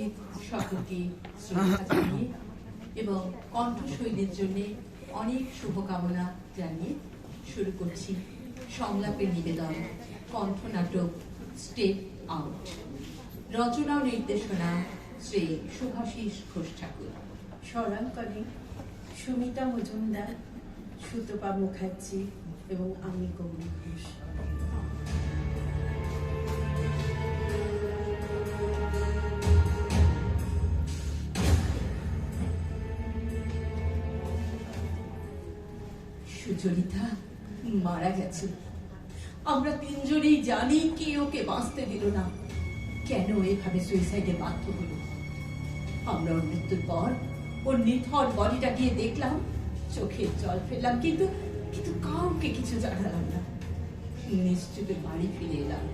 উপস্থিত সকলকে শ্রদ্ধা এবং কণ্ঠশৈলীর জন্য অনেক শুভকামনা জানিয়ে শুরু করছি সংলাপের নিবেদন, কণ্ঠনাটক স্টেপ আউট রচনা ও নির্দেশনা শ্রী শুভাশিস ঘোষ ঠাকুর। স্বরাঙ্কনে সুমিতা মজুমদার, সুতপা মুখার্জি এবং আমি গৌরী ঘোষ। সুচরিতা, মারা গেছে। আমরা তিনজনেই জানি কে ওকে বাঁচতে দিল না। কেন এভাবে সুইসাইডে বাধ্য হলো? আমরা ওর মৃত্যুর পর ওর নিথর বডিটা গিয়ে দেখলাম, চোখের জল ফেললাম, কিন্তু কিন্তু কাউকে কিছু জানালাম না। নিশ্চুপে বাড়ি ফিরে এলাম।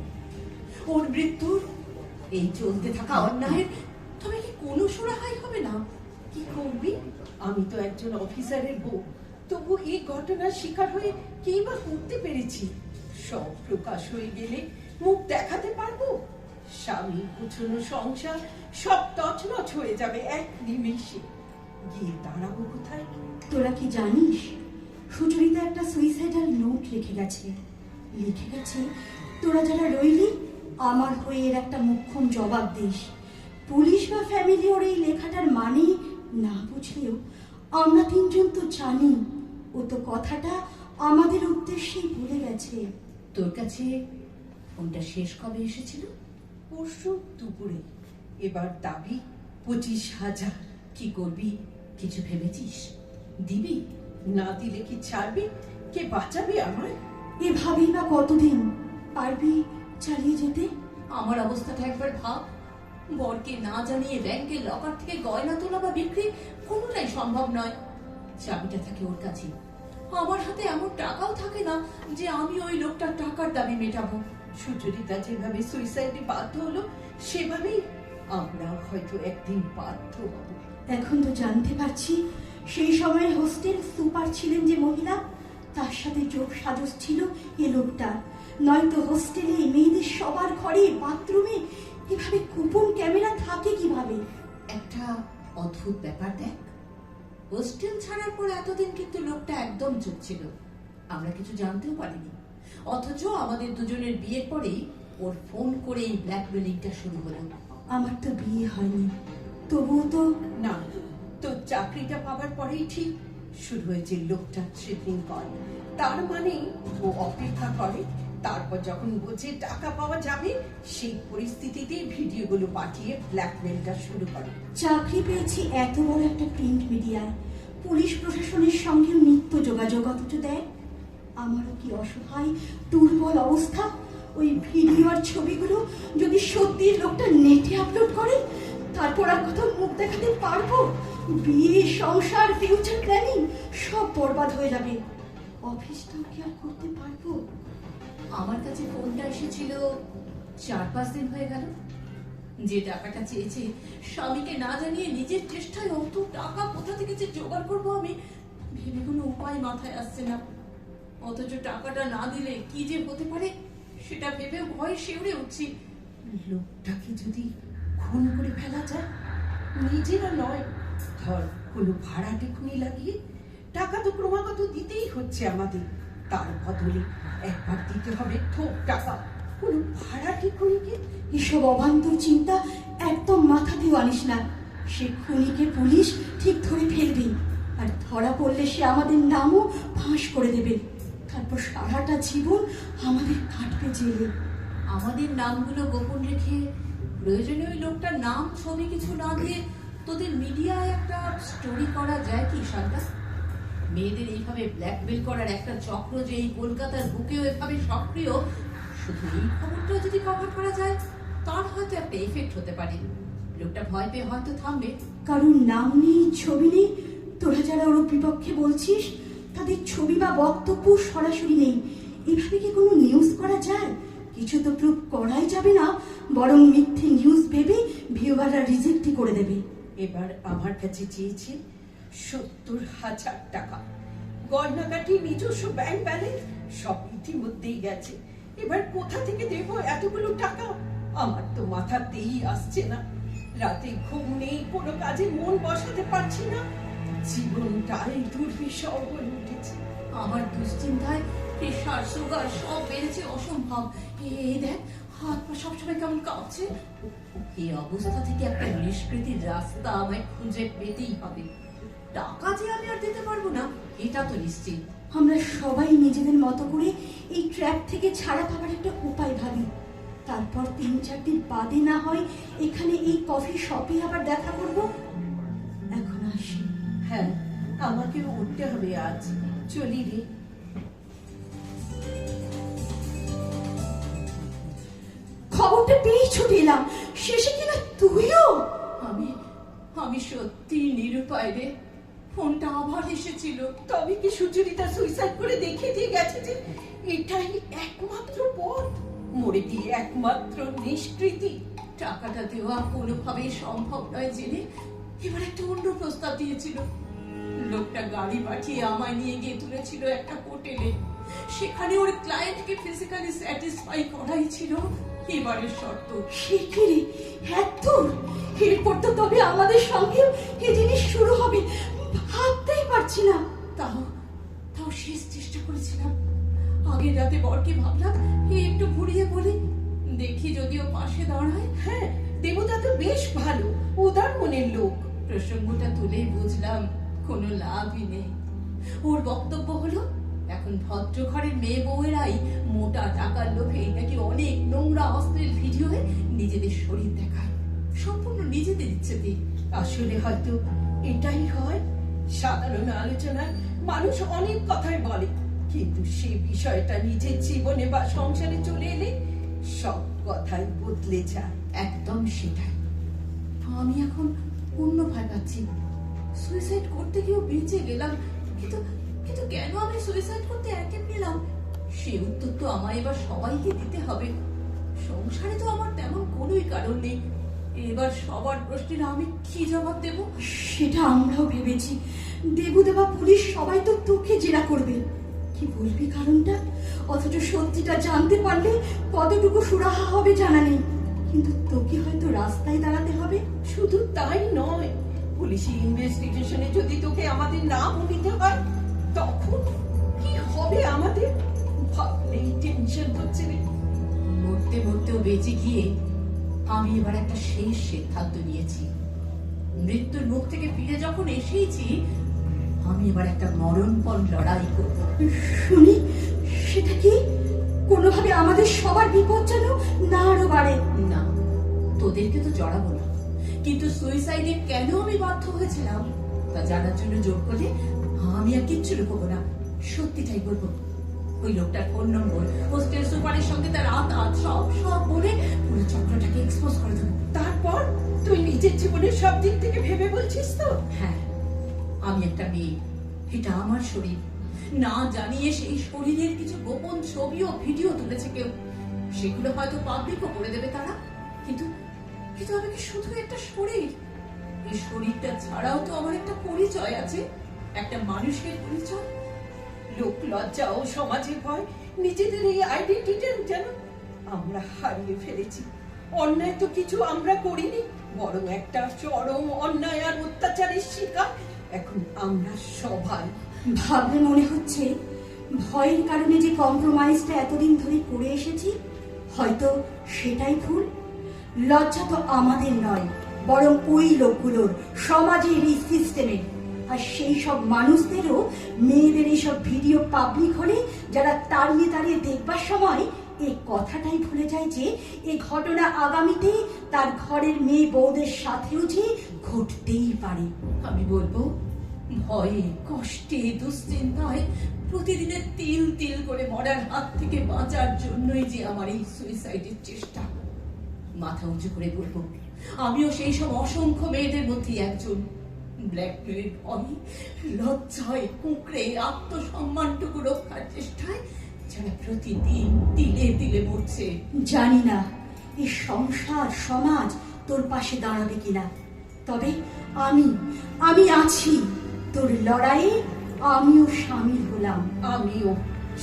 ওর মৃত্যুর এই চলতে থাকা অন্যায়ের তবে কি কোনো সুরাহাই হবে না? কি করবি? আমি তো একজন অফিসারের বউ। তবু এই ঘটনার শিকার হয়ে কেই বা করতে পেরেছি? সব প্রকাশ হয়ে গেলে মুখ দেখাতে পারব? স্বামী গুছানো সংসার সব তছনছ হয়ে যাবে এক নিমেষে। গিয়ে দাঁড়াবো কোথায়? তোরা কি জানিস? সুচরিতা একটা সুইসাইডাল নোট লিখে গেছে। লিখে গেছে, তোরা যারা রইলি, আমার হয়ে এর একটা মুখ্যম জবাব দিস। পুলিশ বা ফ্যামিলি ওর এই লেখাটার মানে না বুঝলেও আমরা তিনজন তো জানি ও তো কথাটা আমাদের উদ্দেশ্যেই ভুলে গেছে। তোর কাছে ফোনটা শেষ কবে এসেছিল? পরশু দুপুরে। এবার দাবি পঁচিশ হাজার। কি করবি? কিছু ভেবেছিস? দিবি? না দিলে কি ছাড়বি? কে বাঁচাবে আমায়? এভাবেই বা কতদিন? পারবি চালিয়ে যেতে? আমার অবস্থাটা একবার ভাব। বরকে না জানিয়ে ব্যাংকের লকার থেকে গয়না তোলা বা বিক্রি কোনোটাই সম্ভব নয়। চাবিটা থাকে ওর কাছে। আমার হাতে এমন টাকাও থাকে না যে আমি ওই লোকটার টাকার দাবি মেটাবো। সুচরিতা যেভাবে সুইসাইডে বাধ্য হলো সেভাবেই আমরা হয়তো একদিন বাধ্য হব। এখন তো জানতে পারছি সেই সময় হোস্টেল সুপার ছিলেন যে মহিলা তার সাথে যোগ সাজস ছিল এ লোকটার নয়তো হোস্টেলে মেয়েদের সবার ঘরে বাথরুমে এভাবে কুপন ক্যামেরা থাকে কীভাবে? একটা অদ্ভুত ব্যাপার দেখ। হোস্টেল ছাড়ার পর এতদিন কিন্তু লোকটা একদম চুপ ছিল। আমরা কিছু জানতেও পারিনি। অথচ আমাদের দুজনের বিয়ের পরেই ওর ফোন করে এই ব্ল্যাকমেলিংটা শুরু হলো। আমার তো বিয়ে হয়নি। তবুও তো না তো চাকরিটা পাবার পরেই ঠিক শুরু হয়েছে লোকটা থ্রেটিং কল। তার মানে ও অপেক্ষা করে তারপর যখন বোঝে টাকা পাওয়া যাবে, সেই পরিস্থিতিতেই ভিডিওগুলো পাঠিয়ে ব্ল্যাকমেলটা শুরু করে। চাকরি পেয়েছি এত বড় একটা প্রিন্ট মিডিয়ায় পুলিশ প্রশাসনের সঙ্গে নিত্য যোগাযোগ অথচ দেয়। আমারও কি অসহায়, দুর্বল অবস্থা? ওই ভিডিও আর ছবিগুলো যদি সত্যি লোকটা নেটে আপলোড করে, তারপর আর কোথাও মুখ দেখাতে পারব? বিয়ে, সংসার ফিউচার প্ল্যানিং সব বরবাদ হয়ে যাবে। অফিসটাও কি আর করতে পারব? আমার কাছে ফোনটা এসেছিল চার পাঁচ দিন হয়ে গেল। যে টাকাটা চেয়েছে স্বামীকে না জানিয়ে নিজের চেষ্টায় অত টাকা কোথা থেকে যে জোগাড় করব আমি, ভেবে কোনো উপায় মাথায় আসছে না। অথচ টাকাটা না দিলে কি যে হতে পারে, সেটা ভেবে ভয় শিউরে উঠছি। লোকটাকে যদি খুন করে ফেলা যায়, নিজেরা নয়, ধর কোনো ভাড়াটে খুনি লাগিয়ে টাকা তো ক্রমাগত দিতেই হচ্ছে আমাদের। তার বদলে একবার দিতে হবে থোক টাকা কোনো ভাড়াটে খুনিকে? এসব অবান্তর চিন্তা একদম মাথাতেও আনিস না। সে খুনিকে পুলিশ ঠিক ধরে ফেলবে আর ধরা পড়লে সে আমাদের নামও ফাঁস করে দেবে। তারপর সারাটা জীবন আমাদের কাটবে জেলে। আমাদের নামগুলো গোপন রেখে প্রয়োজনে ওই লোকটার নাম, ছবি কিছু না দিয়ে তোদের মিডিয়ায় একটা স্টোরি করা যায় কি শান্তা মেয়েদের এইভাবে ব্ল্যাকমেল করার একটা চক্র যে এই কলকাতার বুকেও এভাবে সক্রিয় শুধু এই খবরটা যদি কভার করা যায় তার হয়তো একটা এফেক্ট হতে পারে। লোকটা ভয় পেয়ে হয়তো থামবে। কারণ নাম নেই ছবি নেই। তোরা যারা ওর বিপক্ষে বলছিস তাদের ছবি বা বক্তব্য সরাসরি নেই। এভাবে কি কোনো নিউজ করা যায়? কিছু তো প্রুফ করাই যাবে না বরং মিথ্যে নিউজ ভেবে ভিউয়াররা রিজেক্টই করে দেবে। এবার আমার কাছে চেয়েছে সত্তর হাজার টাকা। গয়নাকাটি নিজস্ব ব্যাংক ব্যালেন্স সব ইতিমধ্যেই গেছে। এবার কোথা থেকে দেবো এতগুলো টাকা? আমার তো মাথাতেই আসছে না। রাতে ঘুম নেই, কোনো কাজে মন বসাতে পারছি না। জীবনটাই দুর্বিষহ হয়ে উঠেছে। আমার দুশ্চিন্তায় প্রেশার সুগার সব বেড়েছে অসম্ভব। এই দেখ, হাত পা সবসময় কেমন কাঁপছে। এই অবস্থা থেকে একটা নিষ্কৃতির রাস্তা আমায় খুঁজে পেতেই হবে। টাকা যে আমি আর দিতে পারব না এটা তো নিশ্চিত। আমরা সবাই নিজেদের মতো করে এই ট্র্যাপ থেকে ছাড়া পাওয়ার একটা উপায় ভাবি। তারপর তিন চার দিন বাদে না হয় এখানে এই কফি শপে আবার দেখা করব। এখন আসি। হ্যাঁ আমাকে উঠতে হবে আজ। চলি রে। খবরটা পেয়েই ছুটে এলাম শেষে কিনা তুইও? আমি আমি সত্যি নিরুপায় রে। ফোনটা আবার এসেছিল। তবে কি সুচরিতা সুইসাইড করে দেখিয়ে দিয়ে গেছে যে এটাই একমাত্র পথ? মরে গিয়ে একমাত্র নিষ্কৃতি। টাকাটা দেওয়া কোনোভাবেই সম্ভব নয় জেনে এবার একটা অন্য প্রস্তাব দিয়েছিল। লোকটা গাড়ি পাঠিয়ে আমায় নিয়ে গিয়ে তুলেছিল একটা হোটেলে। সেখানে ওর ক্লায়েন্টকে ফিজিক্যালি স্যাটিসফাই করাই ছিল। এবারের শর্ত রে এত এরপর তো তবে আমাদের সঙ্গেও এই জিনিস শুরু হবে। ভাবতেই পারছি না তাও তাও শেষ চেষ্টা করেছিলাম। আগের রাতে বরকে ভাবলাম একটু ঘুরিয়ে বলি। দেখি যদিও পাশে দাঁড়ায়। হ্যাঁ দেবতা তো বেশ ভালো, উদার মনের লোক। প্রসঙ্গটা তুলেই বুঝলাম, কোনো লাভই নেই। ওর বক্তব্য হলো, এখন ভদ্র ঘরের মেয়ে বউয়েরাই মোটা টাকার লোভে নাকি অনেক নোংরা অশ্লীল ভিডিওয়ে নিজেদের শরীর দেখায়। সম্পূর্ণ নিজেদের ইচ্ছেতে আসলে হয়তো এটাই হয় সাধারণ আলোচনায় মানুষ অনেক কথাই বলে, কিন্তু সে বিষয়টা নিজের জীবনে বা সংসারে চলে এলে সব কথাই বদলে যায়। একদম সেটাই। আমি এখন অন্য ভয় পাচ্ছি। সুইসাইড করতে গিয়েও বেঁচে গেলাম, কিন্তু কিন্তু কেন আমি সুইসাইড করতে একে পেলাম? সে উত্তর তো আমায় এবার সবাইকে দিতে হবে। সংসারে তো আমার তেমন কোনোই কারণ নেই। এবার সবার প্রশ্নের আমি কি জবাব দেব? সেটা আমরাও ভেবেছি। দেবুদেবা পুলিশ সবাই তো তোকে জেরা করবে। কি বলবি কারণটা? অথচ সত্যিটা জানতে পারলে কতটুকু সুরাহা হবে জানা নেই। কিন্তু তোকে হয়তো রাস্তায় দাঁড়াতে হবে। শুধু তাই নয় পুলিশি ইনভেস্টিগেশনে যদি তোকে আমাদের নাম নিতে হয় তখন কি হবে আমাদের? ভাবলেই টেনশন হচ্ছে রে। মরতে মরতেও বেঁচে গিয়ে আমি এবার একটা শেষ সিদ্ধান্ত নিয়েছি। মৃত্যুর মুখ থেকে ফিরে যখন এসেইছি আমি এবার একটা মরণপণ লড়াই করব। শুনি, সেটা কি কোনোভাবে আমাদের সবার বিপদ যেন না আরও বাড়ে? না, তোদেরকে তো জড়াবো না। কিন্তু সুইসাইডে কেন আমি বাধ্য হয়েছিলাম, তা জানার জন্য জোর করলে আমি আর কিচ্ছু লুকোবো না। সত্যিটাই বলব। ওই লোকটার ফোন নম্বর হোস্টেল সুপারের সঙ্গে তার রাত আত সব সব বলে পুরো চক্রটাকে এক্সপোজ করে দেবো তারপর তুই নিজের জীবনের সব দিক থেকে ভেবে বলছিস তো? হ্যাঁ। আমি একটা মেয়ে এটা আমার শরীর। না জানিয়ে সেই শরীরের কিছু গোপন ছবি ও ভিডিও তুলেছে কেউ। সেগুলো হয়তো পাবলিকও করে দেবে তারা। কিন্তু কিন্তু আমি কি শুধু একটা শরীর? এই শরীরটা ছাড়াও তো আমার একটা পরিচয় আছে। একটা মানুষের পরিচয়। লোক লজ্জা ও সমাজের ভয়। নিজেদের এই আইডেন্টিটি যেন আমরা হারিয়ে ফেলেছি। অন্যায় তো কিছু আমরা করিনি, বরং একটা চরম অন্যায় আর অত্যাচারের শিকার। এখন আমরা সবাই ভাবলে মনে হচ্ছে, ভয়ের কারণে যে কম্প্রোমাইজটা এতদিন ধরে করে এসেছি, হয়তো সেটাই ভুল। লজ্জা তো আমাদের নয়, বরং ওই লোকগুলোর, সমাজের এই সিস্টেমের আর সেই সব মানুষদেরও মেয়েদের এইসব ভিডিও পাবলিক হলে যারা তাড়িয়ে তাড়িয়ে দেখবার সময় এই কথাটাই ভুলে যায় যে এই ঘটনা আগামীতে তার ঘরের মেয়ে বউদের সাথেও যে ঘটতেই পারে। আমি বলব, ভয়ে, কষ্টে, দুশ্চিন্তায় প্রতিদিনের তিল তিল করে মরার হাত থেকে বাঁচার জন্যই যে আমার এই সুইসাইডের চেষ্টা। মাথা উঁচু করে বলব, আমিও সেই সব অসংখ্য মেয়েদের মধ্যে একজন। ব্ল্যাকমেলের ভয়ে লজ্জায় কুঁকড়ে আত্মসম্মানটুকু রক্ষার চেষ্টায় যারা প্রতিদিন তিলে তিলে মরছে। জানি না এই সংসার সমাজ তোর পাশে দাঁড়াবে কিনা। তবে আমি আমি আছি। তোর লড়াইয়ে আমিও সামিল হলাম। আমিও।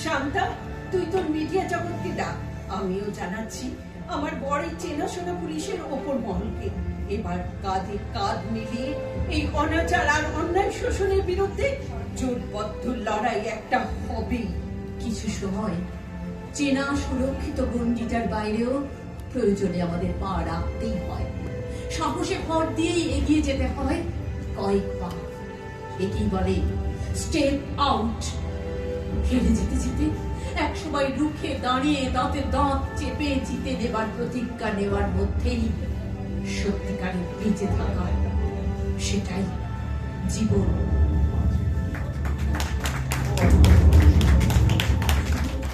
শান্তা তুই তোর মিডিয়া জগৎকে ডাক। আমিও জানাচ্ছি আমার বড় চেনাশোনা পুলিশের ওপর মহলকে এবার কাঁধে কাঁধ মিলিয়ে এই অনাচার আর অন্যায় শোষণের বিরুদ্ধে জোটবদ্ধ লড়াই একটা হবেই কিছু সময় চেনা সুরক্ষিত গণ্ডিটার বাইরেও প্রয়োজনে আমাদের পা রাখতেই হয়। সাহসে ভর দিয়েই এগিয়ে যেতে হয় কয়েক পা। একেই বলে স্টেপ আউট হেরে যেতে যেতে এক সময় রুখে দাঁড়িয়ে দাঁতে দাঁত চেপে জিতে নেবার প্রতিজ্ঞা নেওয়ার মধ্যেই সত্যিকারের বেঁচে থাকা সেটাই জীবন।